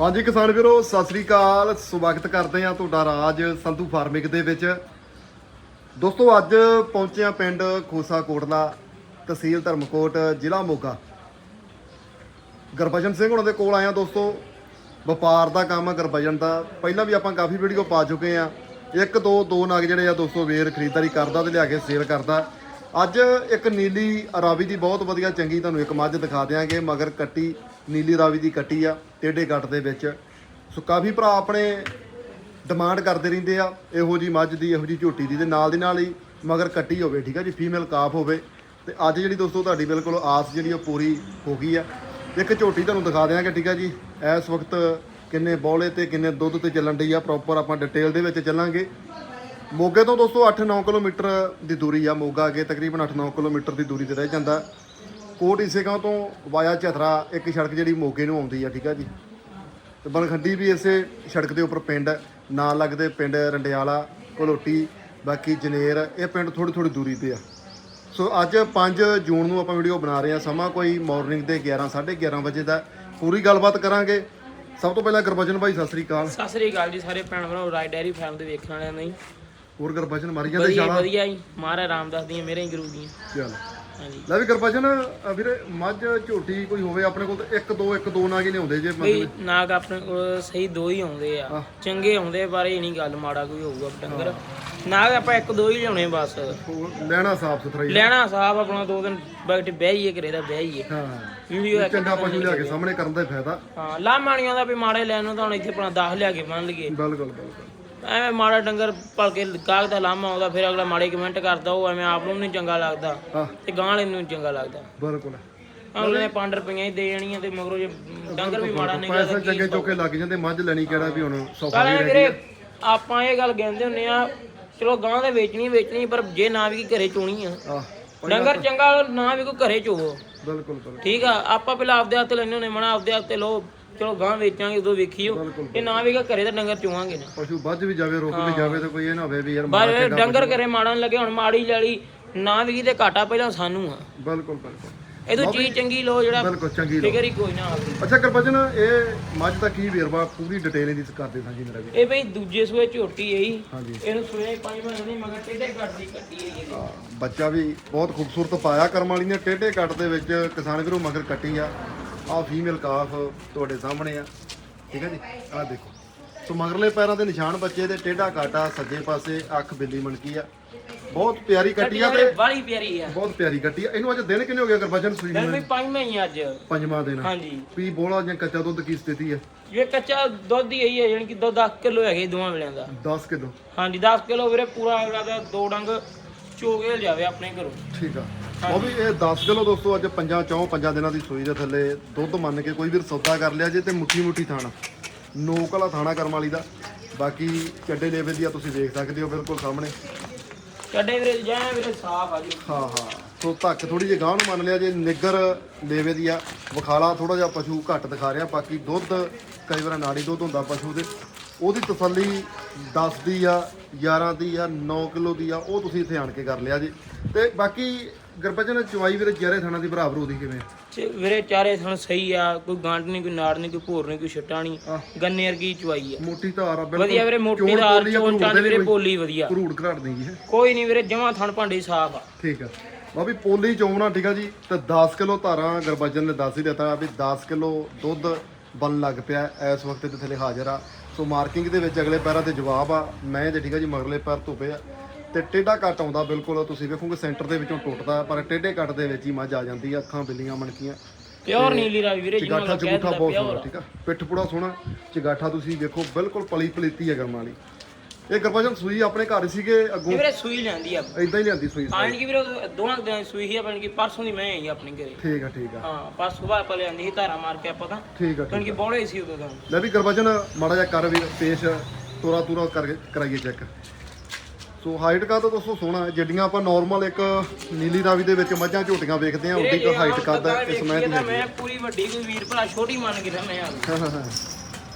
ਹਾਂਜੀ ਕਿਸਾਨ ਵੀਰੋ, ਸਤਿ ਸ੍ਰੀ ਅਕਾਲ। ਸਵਾਗਤ ਕਰਦੇ ਆ ਤੁਹਾਡਾ ਰਾਜ ਸੰਧੂ ਫਾਰਮਿੰਗ ਦੇ ਵਿੱਚ। ਦੋਸਤੋ, ਅੱਜ ਪਹੁੰਚੇ ਆ ਪਿੰਡ ਖੋਸਾ ਕੋਟਲਾ, ਤਹਿਸੀਲ ਧਰਮਕੋਟ, ਜ਼ਿਲ੍ਹਾ ਮੋਗਾ। ਗੁਰਬਚਨ ਸਿੰਘ ਉਹਨਾਂ ਦੇ ਕੋਲ ਆਇਆ ਦੋਸਤੋ। ਵਪਾਰ ਦਾ ਕੰਮ ਆ ਗੁਰਬਚਨ ਦਾ। ਪਹਿਲਾਂ ਵੀ ਆਪਾਂ ਕਾਫੀ ਵੀਡੀਓ ਪਾ ਚੁੱਕੇ ਆ ਇੱਕ, ਦੋ ਦੋ ਨਗ ਜਿਹੜੇ ਆ ਦੋਸਤੋ, ਵੇਰ ਖਰੀਦਦਾਰੀ ਕਰਦਾ ਤੇ ਲਿਆ ਕੇ ਸੇਲ ਕਰਦਾ। ਅੱਜ ਇੱਕ ਨੀਲੀ ਰਾਵੀ ਦੀ ਬਹੁਤ ਵਧੀਆ ਚੰਗੀ ਤੁਹਾਨੂੰ ਇੱਕ ਮੱਝ ਦਿਖਾ ਦਿਆਂਗੇ, ਮਗਰ ਕੱਟੀ, ਨੀਲੀ ਰਾਵੀ ਦੀ ਕੱਟੀ ਆ, ਟੇਢੇ ਕੱਟ ਦੇ ਵਿੱਚ। ਸੋ ਕਾਫੀ ਭਰਾ ਆਪਣੇ ਡਿਮਾਂਡ ਕਰਦੇ ਰਹਿੰਦੇ ਆ, ਇਹੋ ਜੀ ਮੱਝ ਦੀ, ਇਹੋ ਜੀ ਝੋਟੀ ਦੀ ਤੇ ਨਾਲ ਦੀ ਨਾਲ ਹੀ ਮਗਰ ਕੱਟੀ ਹੋਵੇ, ਠੀਕ ਆ ਜੀ, ਫੀਮੇਲ ਕਾਫ ਹੋਵੇ। ਤੇ ਅੱਜ ਜਿਹੜੀ ਦੋਸਤੋ ਤੁਹਾਡੀ ਬਿਲਕੁਲ ਆਸ ਜਿਹੜੀ ਉਹ ਪੂਰੀ ਹੋ ਗਈ ਆ। ਇੱਕ ਝੋਟੀ ਤੁਹਾਨੂੰ ਦਿਖਾ ਦਿਆਂਗੇ, ਠੀਕ ਆ ਜੀ, ਇਸ ਵਕਤ ਕਿੰਨੇ ਬੌਲੇ ਤੇ ਕਿੰਨੇ ਦੁੱਧ ਤੇ ਚੱਲਣ ਡਈ ਆ ਪ੍ਰੋਪਰ ਆਪਾਂ ਡਿਟੇਲ ਦੇ ਵਿੱਚ ਚੱਲਾਂਗੇ। ਮੋਗੇ ਤੋਂ ਦੋਸਤੋ 8-9 ਕਿਲੋਮੀਟਰ ਦੀ ਦੂਰੀ ਆ, ਮੋਗਾ ਅੱਗੇ ਤਕਰੀਬਨ 8-9 ਕਿਲੋਮੀਟਰ ਦੀ ਦੂਰੀ ਤੇ ਰਹਿ ਜਾਂਦਾ। ਕੋਟ ਇਸੇਗਾਂ ਤੋਂ ਵਾਇਆ ਝਥਰਾ ਇੱਕ ਸੜਕ ਜਿਹੜੀ ਮੋਗੇ ਨੂੰ ਆਉਂਦੀ ਆ, ਠੀਕ ਆ ਜੀ? ਤੇ ਬਨਖੰਡੀ ਵੀ ਇਸੇ ਸੜਕ ਦੇ ਉੱਪਰ ਪਿੰਡ ਹੈ। ਨਾਲ ਲੱਗਦੇ ਪਿੰਡ ਰੰਡਿਆਲਾ ਕੋਲੋਟੀ ਬਾਕੀ ਜਨੇਰ, ਇਹ ਪਿੰਡ ਥੋੜੀ ਥੋੜੀ ਦੂਰੀ ਤੇ ਆ। ਸੋ ਅੱਜ 5 ਜੂਨ ਨੂੰ ਆਪਾਂ ਵੀਡੀਓ ਬਣਾ ਰਹੇ ਹਾਂ ਸਮਾਂ ਕੋਈ ਮਾਰਨਿੰਗ ਦੇ 11 11:30 ਵਜੇ ਦਾ। ਪੂਰੀ ਗੱਲਬਾਤ ਕਰਾਂਗੇ। ਸਭ ਤੋਂ ਪਹਿਲਾਂ ਗੁਰਬਚਨ ਭਾਈ, ਸਤਿ ਸ੍ਰੀ ਅਕਾਲ। ਸਤਿ ਸ੍ਰੀ ਅਕਾਲ ਜੀ ਸਾਰੇ ਭੈਣ ਭਰਾ ਰਾਈ ਡੈਰੀ ਫਾਰਮ ਦੇ ਵੇਖਣ ਵਾਲਿਆਂ ਨੂੰ ਜੀ। ਹੋਰ ਗੁਰਬਚਨ ਮਰ ਜਾਂਦੇ ਵਧੀਆ ਇਸ਼ਾਰਾ ਵਧੀਆ ਜੀ। ਮਹਾਰਾਜ ਰਾਮਦਾਸ ਦੀਆਂ ਮੇਰੇ ਗੁਰੂ ਦੀਆਂ। ਚੱਲ। ਹਾਂਜੀ। ਲੈ ਵੀ ਗੁਰਬਚਨ ਵੀਰੇ ਮੱਝ ਝੋਟੀ ਕੋਈ ਹੋਵੇ ਆਪਣੇ ਕੋਲ ਤੇ ਇੱਕ ਦੋ ਇੱਕ ਦੋ ਨਾਗ ਹੀ ਲਿਆਉਂਦੇ ਜੇ ਬਈ ਮਤਲਬ ਨਾਗ ਆਪਣੇ ਕੋਲ ਸਹੀ ਦੋ ਹੀ ਆਉਂਦੇ ਆ। ਚੰਗੇ ਆਉਂਦੇ ਪਰ ਇਹ ਨਹੀਂ ਗੱਲ ਮਾੜਾ ਕੋਈ ਹੋਊਗਾ ਡੰਗਰ। ਨਾਗ ਆਪਾਂ ਇੱਕ ਦੋ ਹੀ ਲਿਆਉਣੇ ਬਸ। ਹੋਰ ਲੈਣਾ ਸਾਫ਼ ਸੁਥਰਾ ਹੀ ਆ। ਲੈਣਾ ਸਾਹਿਬ ਆਪਣਾ ਦੋ ਦਿਨ ਬੈਠ ਬਹਿਈਏ ਘਰੇ ਦਾ ਬਹਿਈਏ ਹਾਂ। ਵੀਡੀਓ ਇੱਕ ਚੰਗਾ ਪਸ਼ੂ ਲਿਆ ਕੇ ਸਾਹਮਣੇ ਕਰਨ ਦਾ ਹੀ ਫਾਇਦਾ। ਹਾਂ ਲਾਮਾਣੀਆਂ ਦਾ ਵੀ ਮਾੜੇ ਲੈਣ ਨੂੰ ਤਾਂ ਹੁਣ ਇੱਥੇ ਆਪਣਾ 10 ਲਿਆ ਕੇ ਬੰਨ ਲਈਏ। ਬਿਲਕੁਲ ਬਿਲਕੁਲ। ਐਵੇਂ ਮਾੜਾ ਡੰਗਰ ਭਲ ਕੇ ਗਾਹਕ ਦਾ ਲਾਮਾ ਆਉਂਦਾ ਫਿਰ ਅਗਲਾ ਮਾੜੇ ਕਮੈਂਟ ਕਰਦਾ ਉਹ ਐਵੇਂ ਆਪ ਨੂੰ ਨਹੀਂ ਚੰਗਾ ਲੱਗਦਾ ਹਾਂ। ਤੇ ਗਾਂ ਵਾਲੇ ਨੂੰ ਚੰਗਾ ਲੱਗਦਾ। ਬਿਲਕੁਲ। ਅਗਲੇ ਨੇ 5 ਰੁਪਈਆਂ ਹੀ ਦੇ ਜਾਣੀਆਂ ਤੇ ਮਗਰੋਂ ਜੇ ਡੰਗਰ ਵੀ ਮਾੜਾ ਨਹੀਂ ਪੈਸੇ ਚੰਗੇ ਚੋਕੇ ਲੱਗ ਜਾਂਦੇ ਮੱਝ ਲੈਣੀ ਕਿਹੜਾ ਵੀ ਹੁਣ ਸੌਖਾ ਨਹੀਂ ਵੀਰੇ ਆਪਾਂ ਇਹ ਗੱਲ ਕਹਿੰਦੇ ਹੁੰਨੇ ਆ ਚਲੋ ਗਾਂ ਦੇ ਵੇਚਣੀ ਵੇਚਣੀ ਪਰ ਜੇ ਨਾ ਵੀ ਘਰੇ ਚੋਣੀ ਆ ਆ ਡੰਗਰ ਚੰਗਾ ਨਾ ਵੀ ਕੋਈ ਘਰੇ ਚੋਵੋ। ਬਿਲਕੁਲ ਬਿਲਕੁਲ। ਠੀਕ ਆ ਆਪਾਂ ਪਹਿਲਾਂ ਆਪਦੇ ਹੱਥ ਲੈਣੇ ਹੁੰਨੇ ਮਣਾ ਆਪਦੇ ਹੱਥ ਤੇ ਲੋ ਚਲੋ ਗਾਂ ਵੇਚਾਂਗੇ ਉਦੋਂ ਵੇਖੀਓ। ਬਿਲਕੁਲ। ਇਹ ਨਾ ਵੀ ਘਰੇ ਤਾਂ ਡੰਗਰ ਚੋਵਾਂਗੇ ਨਾ। ਪਸ਼ੂ ਵੱਜ ਵੀ ਜਾਵੇ ਰੁਕ ਵੀ ਜਾਵੇ ਤੇ ਕੋਈ ਇਹ ਨਾ ਹੋਵੇ ਵੀ ਯਾਰ ਇਹ ਡੰਗਰ ਘਰੇ ਮਾੜਨ ਲੱਗੇ ਹੁਣ ਮਾੜੀ ਲੈਲੀ ਨਾ ਵੀ ਤੇ ਘਾਟਾ ਪਹਿਲਾਂ ਸਾਨੂੰ ਆ। ਬਿਲਕੁਲ ਬਿਲਕੁਲ। ਇਹਦੋਂ ਚੀਜ਼ ਚੰਗੀ ਲੋ ਜਿਹੜਾ ਬਿਲਕੁਲ ਚੰਗੀ ਲੋ ਫਿਕਰ ਹੀ ਕੋਈ ਨਾ ਆਵੇ ਅੱਛਾ ਕਰਪਜਨ ਇਹ ਮੱਝ ਦਾ ਕੀ ਵੇਰਵਾ ਪੂਰੀ ਡਿਟੇਲ ਇਹਦੀ ਕਰਦੇ ਸਾਂ ਜੀ ਮੇਰਾ ਵੀ ਇਹ ਬਈ ਦੂਜੇ ਸੂਏ ਝੋਟੀ ਹੈ ਜੀ। ਹਾਂਜੀ। ਇਹਨੂੰ ਸੂਏ ਪੰਜ ਮਹੀਨੇ ਮਗਰ ਟੇਢੇ ਕੱਟਦੀ ਕੱਟੀ ਹੈ ਜੀ। ਆ, ਬੱਚਾ ਵੀ ਬਹੁਤ ਖੂਬਸੂਰਤ ਪਾਇਆ ਕਰਮ ਵਾਲੀ ਨੇ ਟੇਢੇ ਕੱਟ ਦੇ ਵਿੱਚ ਕਿਸਾਨ ਵੀਰੋ ਮਗਰ ਕੱਟੀ ਆ। ਆ ਫੀਮੇਲ ਕਾਫ ਤੁਹਾਡੇ ਸਾਹਮਣੇ ਆ। ਠੀਕ ਹੈ ਜੀ? ਆ ਦੇਖੋ। ਸੋ ਮਗਰਲੇ ਪੈਰਾਂ ਦੇ ਨਿਸ਼ਾਨ ਬੱਚੇ ਦੇ ਟੇਢਾ ਕਾਟਾ ਸੱਜੇ ਪਾਸੇ ਅੱਖ ਬਿੱਲੀ ਮਣਕੀ ਆ। ਬਹੁਤ ਪਿਆਰੀ ਕੱਟੀ ਆ ਤੇ ਬੜੀ ਪਿਆਰੀ ਆ। ਬਹੁਤ ਪਿਆਰੀ ਕੱਟੀ ਆ। ਇਹਨੂੰ ਅੱਜ ਦਿਨ ਕਿੰਨੇ ਹੋ ਗਏ ਗੁਰਬਚਨ ਸੂਈ ਨੂੰ ਵੀ ਪੰਜ ਮਹੀਨੇ ਅੱਜ। ਪੰਜਵਾਂ ਦਿਨ ਹਾਂਜੀ। ਵੀ ਬੋਲਾ ਜਾਂ ਕੱਚਾ ਦੁੱਧ ਕੀ ਸਥਿਤੀ ਹੈ ਇਹ ਕੱਚਾ ਦੁੱਧ ਹੀ ਹੈ ਯਾਨੀ ਕਿ ਦੁੱਧ 10 ਕਿਲੋ ਹੈਗੇ ਦੋਵਾਂ ਵੇਲਿਆਂ ਦਾ। 10 ਕਿਲੋ। ਹਾਂਜੀ 10 ਕਿਲੋ ਵੀਰੇ ਪੂਰਾ ਅਗਲਾ ਦਾ ਦੋ ਡੰਗ ਚੋਗੇ ਜਾਵੇ ਆਪਣੇ ਘਰੋਂ। ਠੀਕ ਆ। ਉਹ ਵੀ ਇਹ 10 ਕਿਲੋ ਦੋਸਤੋ ਅੱਜ ਪੰਜਾਂ ਚੌਂ ਪੰਜਾਂ ਦਿਨਾਂ ਦੀ ਸੂਈ ਦੇ ਥੱਲੇ ਦੁੱਧ ਮੰਨ ਕੇ ਕੋਈ ਵੀ ਸੌਦਾ ਕਰ ਲਿਆ ਜੇ ਤੇ ਮੁੱਠੀ ਮੁੱਠੀ ਥਾਣਾ। ਨੋਕ ਵਾਲਾ ਥਾਣਾ ਕਰਮ ਵਾਲੀ ਦਾ। ਬਾਕੀ ਚੱਡੇ ਲੇਵੇ ਦੀ ਆ ਤੁਸੀਂ ਦੇਖ ਸਕਦੇ ਹੋ ਬਿਲਕੁਲ ਸਾਹਮਣੇ। ਕੱਡੇ ਵੀਰੇ ਜੈ ਵੀਰੇ ਸਾਫ਼ ਆ ਜੀ। ਹਾਂ ਹਾਂ। ਸੋ ਧੱਕ ਥੋੜੀ ਜਿਹੀ ਗਾਂਹ ਨੂੰ ਮੰਨ ਲਿਆ ਜੇ ਨਿੱਗਰ ਲੇਵੇ ਦੀ ਆ। ਵਿਖਾਲਾ ਥੋੜਾ ਜਿਹਾ ਪਸ਼ੂ ਘੱਟ ਦਿਖਾ ਰਿਹਾ ਬਾਕੀ ਦੁੱਧ ਕਈ ਵਾਰ ਨਾੜੀ ਦੁੱਧ ਹੁੰਦਾ ਪਸ਼ੂ ਦੇ। ਉਹਦੀ ਤਸੱਲੀ 10 ਦੀ ਆ 11 ਦੀ ਆ 9 ਕਿਲੋ ਦੀ ਆ ਉਹ ਤੁਸੀਂ ਇੱਥੇ ਆਣ ਕੇ ਕਰ ਲਿਆ ਜੀ। ਤੇ ਬਾਕੀ ਗੁਰਬਚਨ ਚਵਾਈ ਵੀਰੇ ਚਿਹਰੇ ਥਾਣਾ ਦੀ ਬਰਾਬਰ ਉਹਦੀ ਕਿਵੇਂ ਤੇ ਵੀਰੇ ਚਾਰੇ ਥਣ ਸਹੀ ਆ ਕੋਈ ਗਾਂਡ ਨਹੀਂ ਕੋਈ ਨਾੜ ਨਹੀਂ ਕੋਈ ਭੋਰ ਨਹੀਂ ਕੋਈ ਛਟਾ ਨਹੀਂ। ਗੰਨੇ ਵਰਗੀ ਚਵਾਈ ਆ। ਮੋਟੀ ਧਾਰ ਆ ਵਧੀਆ ਵੀਰੇ ਮੋਟੀ ਚੋਣ ਦਾ ਪੋਲੀ ਆ, ਚੋਣ ਭਰੂੜ ਚੰਦ ਦੇ ਨੀ ਵੀਰੇ ਕੋਈ- ਬੋਲੀ ਵਧੀਆ। ਭਰੂੜ ਘਰਾੜ ਨਹੀਂ ਹੈ ਕੋਈ ਨਹੀਂ ਵੀਰੇ ਜਮਾ ਥਣ ਭਾਂਡੀ ਸਾਫ਼ ਆ। ਠੀਕ ਆ। ਵੀ ਪੋਲੀ ਚੋਣਾ ਠੀਕ ਆ ਜੀ। ਤੇ 10 ਕਿਲੋ ਧਾਰਾਂ ਗਰਬਜਨ ਨੇ ਦੱਸ ਹੀ ਦਿੱਤਾ। ਵੀ 10 ਕਿਲੋ ਦੁੱਧ ਬਣ ਲੱਗ ਪਿਆ ਇਸ ਵਕਤ ਤੇ ਥੱਲੇ ਹਾਜ਼ਰ ਆ। ਸੋ ਮਾਰਕਿੰਗ ਦੇ ਵਿੱਚ ਅਗਲੇ ਪੈਰਾਂ ਤੇ ਜਵਾਬ ਆ। ਮੈਂ ਤੇ ਠੀਕ ਆ ਜੀ ਮਗਰਲੇ ਪੈਰ ਧੁੱਪੇ ਆ। ਤੇ ਟੇਢਾ ਕੱਟ ਆਉਂਦਾ ਬਿਲਕੁਲ ਤੁਸੀਂ ਵੇਖੋਗੇ ਸੈਂਟਰ ਦੇ ਵਿੱਚੋਂ ਟੁੱਟਦਾ ਪਰ ਟੇਢੇ ਕੱਟ ਦੇ ਵਿੱਚ ਹੀ ਮੱਝ ਆ ਜਾਂਦੀ ਆ ਅੱਖਾਂ ਬਿੱਲੀਆਂ ਮਣਕੀਆਂ। ਪਿਓਰ ਨੀਲੀ ਰਾਵੀ ਵੀਰੇ ਜਿਹਨੂੰ ਚਗਾਠਾ ਚਗੂਠਾ ਬਹੁਤ ਪਿਓਰ। ਸੋਹਣਾ ਠੀਕ ਆ। ਪਿੱਠ ਪੂੜਾ ਸੋਹਣਾ ਚਗਾਠਾ ਤੁਸੀਂ ਵੇਖੋ ਬਿਲਕੁਲ ਪਲੀ ਪਲੀਤੀ ਹੈ ਗਰਮਾਂ ਵਾਲੀ। ਇਹ ਗਰਬਾਜਨ ਸੂਈ ਆਪਣੇ ਘਰ ਸੀਗੇ ਅੱਗੋਂ। ਵੀਰੇ ਸੂਈ ਲੈਂਦੀ ਆ। ਇਦਾਂ ਹੀ ਲਿਆਂਦੀ ਸੂਈ ਆਣ ਕੀ ਵੀਰੇ ਉਹ ਦੋਵਾਂ ਦਿਨਾਂ ਦੀ ਸੂਈ ਹੀ ਆਪਣੀ ਕਿ ਪਰਸੋਂ ਦੀ ਮੈਂ ਆਈ ਆਪਣੀ ਘਰੇ। ਠੀਕ ਆ ਠੀਕ ਆ। ਹਾਂ ਪਰ ਸਵੇਰ ਆਪਾਂ ਲਿਆਂਦੀ ਸੀ ਧਾਰਾ ਮਾਰ ਕੇ ਆਪਾਂ ਤਾਂ। ਠੀਕ ਆ ਕਿਉਂਕਿ ਬੋਲੇ ਸੀ ਉਦੋਂ ਤਾਂ। ਲੈ ਵੀ ਗਰਬਾਜਨ ਮਾੜਾ ਜਿਹਾ ਕਰ ਵੀ ਪੇਸ਼ ਤੋਰਾ ਤੂਰਾ ਕਰਕੇ ਕਰਾਈਏ ਚੈੱਕ ਸੋ ਹਾਈਟ ਕਾ ਤਾਂ ਦੋਸਤੋ ਸੋਹਣਾ ਹੈ ਜੱਡੀਆਂ ਆਪਾਂ ਨਾਰਮਲ ਇੱਕ ਨੀਲੀ ਰਾਵੀ ਦੇ ਵਿੱਚ ਮੱਝਾਂ ਝੋਟੀਆਂ ਵੇਖਦੇ ਆ ਉੱਡੀ ਕੋ ਹਾਈਟ ਇਸ ਮੈਂ ਦੀ ਹੈਗੀ ਮੈਂ ਪੂਰੀ ਵੱਡੀ ਕੋਈ ਵੀਰ ਭਰਾ ਛੋਟੀ ਮੰਨ ਕੇ ਰਹਿੰਦੇ ਆ। ਹਾਂ ਹਾਂ ਹਾਂ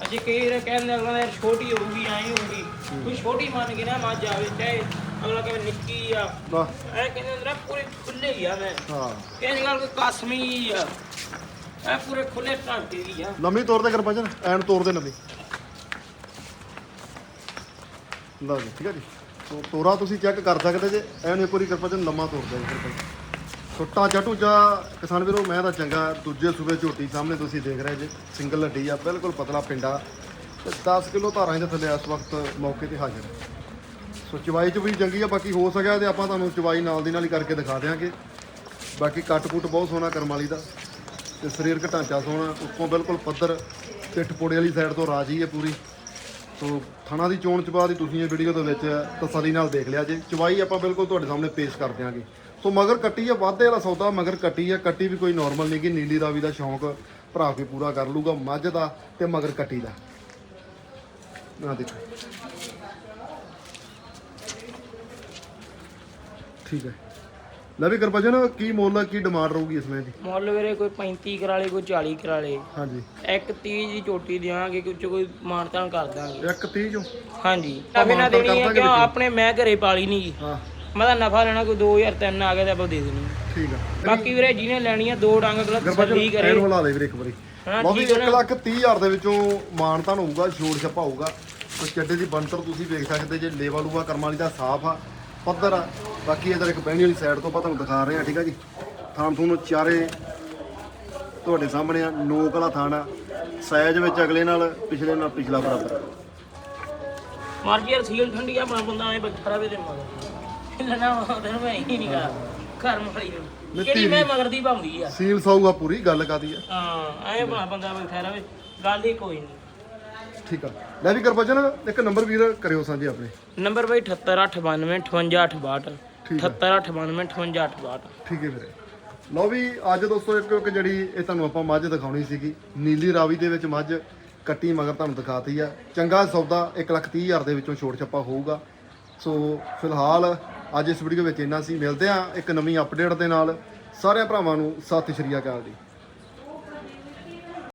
ਅਜੇ ਕਈ ਵਾਰ ਕਹਿੰਦੇ ਅਗਲਾ ਯਾਰ ਛੋਟੀ ਹੋਊਗੀ ਐਂ ਹੋਊਗੀ। ਕੋਈ ਛੋਟੀ ਮੰਨ ਕੇ ਨਾ ਮੱਝ ਆਵੇ ਚਾਹੇ ਅਗਲਾ ਕਹੇ ਨਿੱਕੀ ਆ। ਵਾਹ। ਐ ਕਹਿੰਦੇ ਅੰਦਰ ਪੂਰੀ ਖੁੱਲੇ ਹੀ ਆ ਮੈਂ। ਹਾਂ। ਕਿਸੇ ਗੱਲ ਕੋਈ ਕਸਮੀ ਆ। ਇਹ ਪੂਰੇ ਖੁੱਲੇ ਢਾਂਚੇ ਦੀ ਆ। ਲੰਮੀ ਤੋਰ ਦੇ ਕਰਪਚਨ ਐਨ ਤੋਰ ਦੇ ਲੰਮੀ ਲਓ ਜੀ ਠੀਕ ਹੈ ਜੀ। ਤੋ ਤੋਰਾ ਤੁਸੀਂ ਚੈੱਕ ਕਰ ਸਕਦੇ ਜੇ ਐਨ ਇੱਕ ਵਾਰੀ ਕਰਪਚਨ ਲੰਮਾ ਤੋਰ ਦੇ ਕਰਪਚਨ ਛੋਟਾ ਚਟੂਜਾ ਕਿਸਾਨ ਵੀਰੋ, ਮੈਂ ਤਾਂ ਚੰਗਾ ਦੂਜੇ ਸੂਬੇ ਝੋਟੀ ਸਾਹਮਣੇ ਤੁਸੀਂ ਦੇਖ ਰਹੇ ਜੇ, ਸਿੰਗਲ ਹੱਡੀ ਆ, ਬਿਲਕੁਲ ਪਤਲਾ ਪਿੰਡਾ ਤੇ 10 ਕਿਲੋ ਧਾਰਾਂ ਦੇ ਥੱਲੇ ਇਸ ਵਕਤ ਮੌਕੇ ਤੇ ਹਾਜ਼ਰ ਸੋ ਚਵਾਈ ਚ ਵੀ ਚੰਗੀ ਆ, ਬਾਕੀ ਹੋ ਸਕਿਆ ਤੇ ਆਪਾਂ ਤੁਹਾਨੂੰ ਚਵਾਈ ਨਾਲ ਦੀ ਨਾਲ ਹੀ ਕਰਕੇ ਦਿਖਾ ਦਿਆਂਗੇ। ਬਾਕੀ ਕੱਟ-ਕੁੱਟ ਬਹੁਤ ਸੋਹਣਾ ਕਰਮ ਵਾਲੀ ਦਾ ਤੇ ਸਰੀਰਕ ਢਾਂਚਾ ਸੋਹਣਾ, ਉੱਪਰੋਂ ਬਿਲਕੁਲ ਪੱਧਰ ਪਿੱਠ ਪੋੜੇ ਵਾਲੀ ਸਾਈਡ ਤੋਂ ਰਾਜੀ ਹੈ ਪੂਰੀ। ਸੋ ਥਣਾ ਦੀ ਚੋਣ ਚਪਾ ਦੀ ਤੁਸੀਂ ਇਹ ਵੀਡੀਓ ਦੇ ਵਿੱਚ ਤਸੱਲੀ ਨਾਲ ਦੇਖ ਲਿਆ ਜੇ। ਚਵਾਈ ਆਪਾਂ ਬਿਲਕੁਲ ਤੁਹਾਡੇ ਸਾਹਮਣੇ ਪੇਸ਼ ਕਰ ਦਿਆਂਗੇ। ਸੋ ਮਗਰ ਕੱਟੀ ਆ ਵਾਧੇ ਵਾਲਾ ਸੌਦਾ ਮਗਰ ਕੱਟੀ ਆ ਕੱਟੀ ਵੀ ਕੋਈ ਨਾਰਮਲ ਨਹੀਂ ਕਿ ਨੀਲੀ ਰਾਵੀ ਦਾ ਸ਼ੌਂਕ ਭਰਾ ਕੇ ਪੂਰਾ ਕਰ ਲੂਗਾ ਮੱਝ ਦਾ ਤੇ ਮਗਰ ਕੱਟੀ ਦਾ। ਨਾ ਦੇਖੋ। ਠੀਕ ਹੈ। ਲੈ ਵੀ ਕਰਪਜਨ ਕੀ ਮੁੱਲ ਕੀ ਡਿਮਾਂਡ ਰਹੂਗੀ ਇਸ ਦੀ ਮੁੱਲ ਵੀਰੇ ਕੋਈ 35 ਕਰਾਲੇ ਕੋਈ 40 ਕਰਾਲੇ ਹਾਂਜੀ। ਇੱਕ 30 ਦੀ ਚੋਟੀ ਦਿਆਂਗੇ ਕਿ ਕੋਈ ਮਾਨਤਾਨ ਕਰ ਦਾਂਗੇ। ਇੱਕ 30 ਚੋਂ? ਹਾਂਜੀ। ਤਾਂ ਬਿਨਾਂ ਦੇਣੀ ਹੈ ਕਰ ਕਿਉਂ। ਆਪਣੇ ਮੈਂ ਘਰੇ ਪਾਲੀ ਨਹੀਂ ਜੀ ਹਾਂ। ਮੈਂ ਤਾਂ ਨਫਾ ਲੈਣਾ ਕੋਈ 2000 ਤਿੰਨ ਆ ਗਿਆ ਤਾਂ ਆਪਾਂ ਦੇ ਦੇਣੀ। ਠੀਕ ਆ। ਬਾਕੀ ਵੀਰੇ ਜਿਹਨੇ ਲੈਣੀ ਆ ਦੋ ਡੰਗ ਗਰਬਾਜਨ ਤਸੱਲੀ ਕਰੇ। ਇਹਨੂੰ ਹਿਲਾ ਦੇ ਵੀਰੇ ਇੱਕ ਵਾਰੀ। ਵੀ ਹੈ 1 ਲੱਖ 30 ਹਜ਼ਾਰ ਦੇ ਵਿੱਚੋਂ ਮਾਨਤਾਨ ਹੋਊਗਾ ਛੋੜ ਛੱਪਾ ਹੋਊਗਾ। ਤੇ ਚੱਡੇ ਦੀ ਬੰਤਰ ਤੁਸੀਂ ਵੇਖ ਸਕਦੇ ਜੇ ਲੇਵਲ ਹੋਊਗਾ ਕਰਮ ਵਾਲੀ ਦਾ ਸਾਫ਼ ਆ ਪੱਧਰ ਆ। ਬਾਕੀ ਇਧਰ ਇੱਕ ਬਹਿਣੀ ਵਾਲੀ ਸਾਈਡ ਤੋਂ ਆਪਾਂ ਤੁਹਾਨੂੰ ਦਿਖਾ ਰਹੇ ਆ ਠੀਕ ਆ ਜੀ। ਥਾਂ ਤੁਹਾਨੂੰ ਚਾਰੇ ਤੁਹਾਡੇ ਸਾਹਮਣੇ ਆ ਨੋਕ ਵਾਲਾ ਥਾਣ ਆ। ਸਾਈਜ਼ ਵਿੱਚ ਅਗਲੇ ਨਾਲ ਪਿਛਲੇ ਨਾਲ ਪਿਛਲਾ ਬਰਾਬਰ। ਮਰਜ਼ੀ ਯਾਰ ਸੀਲ ਠੰਡੀ ਆ ਆਪਣਾ ਬੰਦਾ ਐ ਬੈਠਾ ਰਵੇ ਤੇ ਮਗਰ ਲੈਣਾ ਤੈਨੂੰ ਮੈਂ ਹੀ ਨਹੀਂ ਕਰਾ ਘਰ ਮਾਰੀ ਨੂੰ। ਕਿਹੜੀ ਮੈਂ ਮਗਰ ਦੀ ਭਾਉਂਦੀ ਆ। ਸੀਲ ਸਾਊਗਾ ਪੂਰੀ ਗੱਲ ਕਾਦੀ ਆ? ਹਾਂ ਐ ਬੰਦਾ ਬੈਠਾ ਰਵੇ ਗੱਲ ਹੀ ਕੋਈ ਨਹੀਂ ਠੀਕ ਆ। ਲੈ ਵੀ ਕਰਪਜਨ ਇੱਕ ਨੰਬਰ ਵੀਰ ਕਰਿਓ ਸਾਂਝੇ ਆਪਣੇ। ਨੰਬਰ ਬਈ 7898 58862 ਠੀਕ ਆ। 7898 58862 ਠੀਕ ਹੈ ਵੀਰੇ। ਲਓ ਵੀ ਅੱਜ ਦੋਸਤੋ ਇੱਕ ਇੱਕ ਜਿਹੜੀ ਇਹ ਤੁਹਾਨੂੰ ਆਪਾਂ ਮੱਝ ਦਿਖਾਉਣੀ ਸੀਗੀ। ਨੀਲੀ ਰਾਵੀ ਦੇ ਵਿੱਚ ਮੱਝ ਕੱਟੀ ਮਗਰ ਤੁਹਾਨੂੰ ਦਿਖਾਤੀ ਆ। ਚੰਗਾ ਸੌਦਾ 1 ਲੱਖ ਤੀਹ ਹਜ਼ਾਰ ਦੇ ਵਿੱਚੋਂ ਛੋੜ ਛੱਪਾ ਹੋਊਗਾ। ਸੋ ਫਿਲਹਾਲ ਅੱਜ ਇਸ ਵੀਡੀਓ ਵਿੱਚ ਇੰਨਾ ਸੀ। ਮਿਲਦੇ ਆ ਇੱਕ ਨਵੀਂ ਅਪਡੇਟ ਦੇ ਨਾਲ। ਸਾਰਿਆਂ ਭਰਾਵਾਂ ਨੂੰ ਸਤਿ ਸ਼੍ਰੀ ਅਕਾਲ ਜੀ।